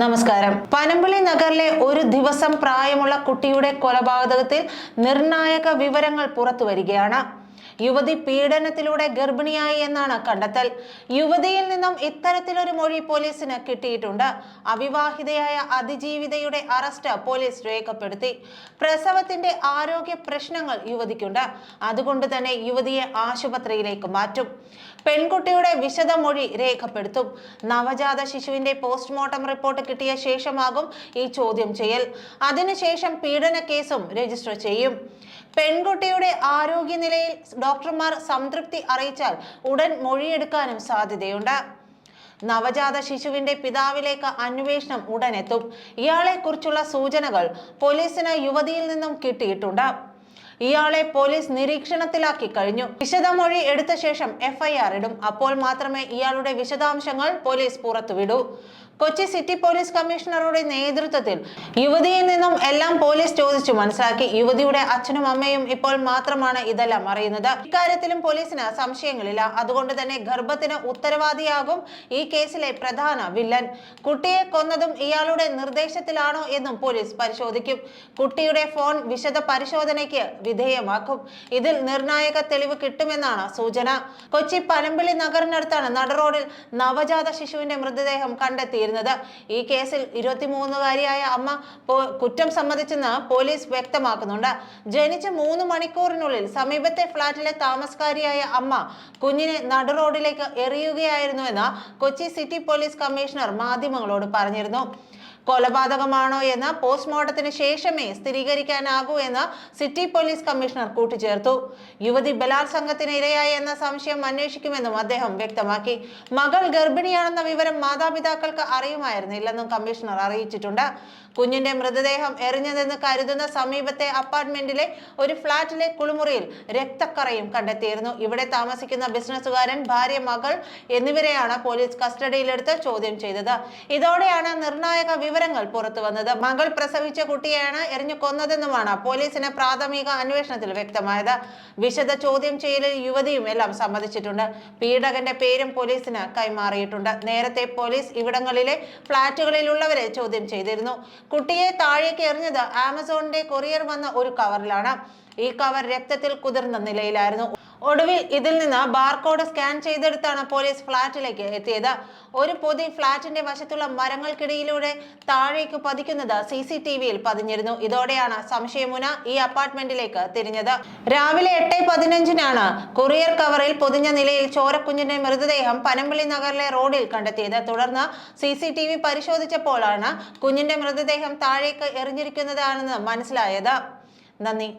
നമസ്കാരം. പനമ്പിളി നഗറിലെ ഒരു ദിവസം പ്രായമുള്ള കുട്ടിയുടെ കൊലപാതകത്തിൽ നിർണായക വിവരങ്ങൾ പുറത്തു വരികയാണ് യുവതി പീഡനത്തിലൂടെ ഗർഭിണിയായി എന്നാണ് കണ്ടെത്തൽ. യുവതിയിൽ നിന്നും ഇത്തരത്തിലൊരു മൊഴി പോലീസിന് കിട്ടിയിട്ടുണ്ട്. അവിവാഹിതയായ അതിജീവിതയുടെ അറസ്റ്റ് പോലീസ് രേഖപ്പെടുത്തി. പ്രസവത്തിന്റെ ആരോഗ്യ പ്രശ്നങ്ങൾ യുവതിക്കുണ്ട്. അതുകൊണ്ട് തന്നെ യുവതിയെ ആശുപത്രിയിലേക്ക് മാറ്റും. പെൺകുട്ടിയുടെ വിശദ മൊഴി രേഖപ്പെടുത്തും. നവജാത ശിശുവിന്റെ പോസ്റ്റ്മോർട്ടം റിപ്പോർട്ട് കിട്ടിയ ശേഷമാകും ഈ ചോദ്യം ചെയ്യൽ. അതിനുശേഷം പീഡന കേസും രജിസ്റ്റർ ചെയ്യും. പെൺകുട്ടിയുടെ ആരോഗ്യനിലയിൽ ഡോക്ടർമാർ സംതൃപ്തി അറിയിച്ചാൽ ഉടൻ മൊഴിയെടുക്കാനും സാധ്യതയുണ്ട്. നവജാത ശിശുവിന്റെ പിതാവിലേക്ക് അന്വേഷണം ഉടനെത്തും. ഇയാളെ കുറിച്ചുള്ള സൂചനകൾ പോലീസിന് യുവതിയിൽ നിന്നും കിട്ടിയിട്ടുണ്ട്. ഇയാളെ പോലീസ് നിരീക്ഷണത്തിലാക്കി കഴിഞ്ഞു. വിശദമൊഴി എടുത്ത ശേഷം എഫ്ഐആർ ഇടും. അപ്പോൾ മാത്രമേ ഇയാളുടെ വിശദാംശങ്ങൾ പോലീസ് പുറത്തുവിടൂ. കൊച്ചി സിറ്റി പോലീസ് കമ്മീഷണറുടെ നേതൃത്വത്തിൽ യുവതിയിൽ നിന്നും എല്ലാം പോലീസ് ചോദിച്ചു മനസ്സിലാക്കി. യുവതിയുടെ അച്ഛനും അമ്മയും ഇപ്പോൾ മാത്രമാണ് ഇതെല്ലാം അറിയുന്നത്. ഇക്കാര്യത്തിലും പോലീസിന് സംശയങ്ങളില്ല. അതുകൊണ്ട് തന്നെ ഗർഭത്തിന് ഉത്തരവാദിയാകും ഈ കേസിലെ പ്രധാന വില്ലൻ. കുട്ടിയെ കൊന്നതും ഇയാളുടെ നിർദ്ദേശത്തിലാണോ എന്നും പോലീസ് പരിശോധിക്കും. കുട്ടിയുടെ ഫോൺ വിശദ പരിശോധനയ്ക്ക് വിധേയമാക്കും. ഇതിൽ നിർണായക തെളിവ് കിട്ടുമെന്നാണ് സൂചന. കൊച്ചി പനമ്പിളി നഗറിനടുത്താണ് നടറോഡിൽ നവജാത ശിശുവിന്റെ മൃതദേഹം കണ്ടെത്തിയിരുന്നത് ഈ കേസിൽ ഇരുപത്തിമൂന്നുകാരിയായ അമ്മ കുറ്റം സമ്മതിച്ചെന്ന് പോലീസ് വ്യക്തമാക്കുന്നുണ്ട്. ജനിച്ച മൂന്ന് മണിക്കൂറിനുള്ളിൽ സമീപത്തെ ഫ്ളാറ്റിലെ താമസക്കാരിയായ അമ്മ കുഞ്ഞിനെ നടു റോഡിലേക്ക് എറിയുകയായിരുന്നുവെന്ന് കൊച്ചി സിറ്റി പോലീസ് കമ്മീഷണർ മാധ്യമങ്ങളോട് പറഞ്ഞിരുന്നു. കൊലപാതകമാണോ എന്ന് പോസ്റ്റ്മോർട്ടത്തിന് ശേഷമേ സ്ഥിരീകരിക്കാനാകൂ എന്ന് സിറ്റി പോലീസ് കമ്മീഷണർ കൂട്ടിച്ചേർത്തു. യുവതി ബലാത്സംഗത്തിന് ഇരയായി എന്ന സംശയം അന്വേഷിക്കുമെന്നും അദ്ദേഹം വ്യക്തമാക്കി. മകൾ ഗർഭിണിയാണെന്ന വിവരം മാതാപിതാക്കൾക്ക് അറിയുമായിരുന്നില്ലെന്നും കമ്മീഷണർ അറിയിച്ചിട്ടുണ്ട്. കുഞ്ഞിന്റെ മൃതദേഹം എറിഞ്ഞതെന്ന് കരുതുന്ന സമീപത്തെ അപ്പാർട്ട്മെന്റിലെ ഒരു ഫ്ളാറ്റിലെ കുളിമുറിയിൽ രക്തക്കറയും കണ്ടെത്തിയിരുന്നു. ഇവിടെ താമസിക്കുന്ന ബിസിനസ്സുകാരൻ ഭാര്യ മകൾ എന്നിവരെയാണ് പോലീസ് കസ്റ്റഡിയിലെടുത്ത് ചോദ്യം ചെയ്തത്. ഇതോടെയാണ് നിർണായക വിവരങ്ങൾ പുറത്തു വന്നത്. മകൾ പ്രസവിച്ച കുട്ടിയെയാണ് എറിഞ്ഞു കൊന്നതെന്നുമാണ് പോലീസിന് പ്രാഥമിക അന്വേഷണത്തിൽ വ്യക്തമായത്. വിശദ ചോദ്യം ചെയ്യലിൽ യുവതിയും എല്ലാം സമ്മതിച്ചിട്ടുണ്ട്. പീഡകന്റെ പേരും പോലീസിന് കൈമാറിയിട്ടുണ്ട്. നേരത്തെ പോലീസ് ഇവിടങ്ങളിലെ ഫ്ളാറ്റുകളിലുള്ളവരെ ചോദ്യം ചെയ്തിരുന്നു. കുട്ടിയെ താഴേക്ക് എറിഞ്ഞത് ആമസോണിന്റെ കൊറിയർ വന്ന ഒരു കവറിലാണ്. ഈ കവർ രക്തത്തിൽ കുതിർന്ന നിലയിലായിരുന്നു. ഒടുവിൽ ഇതിൽ നിന്ന് ബാർകോഡ് സ്കാൻ ചെയ്തെടുത്താണ് പോലീസ് ഫ്ളാറ്റിലേക്ക് എത്തിയത്. ഒരു പൊതി ഫ്ളാറ്റിന്റെ വശത്തുള്ള മരങ്ങൾക്കിടയിലൂടെ താഴേക്ക് പതിക്കുന്നത് സി സി ടി വിയിൽ പതിഞ്ഞിരുന്നു. ഇതോടെയാണ് സംശയമുന ഈ അപ്പാർട്ട്മെന്റിലേക്ക് തിരിഞ്ഞത്. രാവിലെ എട്ട് പതിനഞ്ചിനാണ് കൊറിയർ കവറിൽ പൊതിഞ്ഞ നിലയിൽ ചോരക്കുഞ്ഞിന്റെ മൃതദേഹം പനമ്പള്ളി നഗറിലെ റോഡിൽ കണ്ടെത്തിയത്. തുടർന്ന് സി സി ടി വി പരിശോധിച്ചപ്പോഴാണ് കുഞ്ഞിന്റെ മൃതദേഹം താഴേക്ക് എറിഞ്ഞിരിക്കുന്നതാണെന്ന് മനസ്സിലായത്. നന്ദി.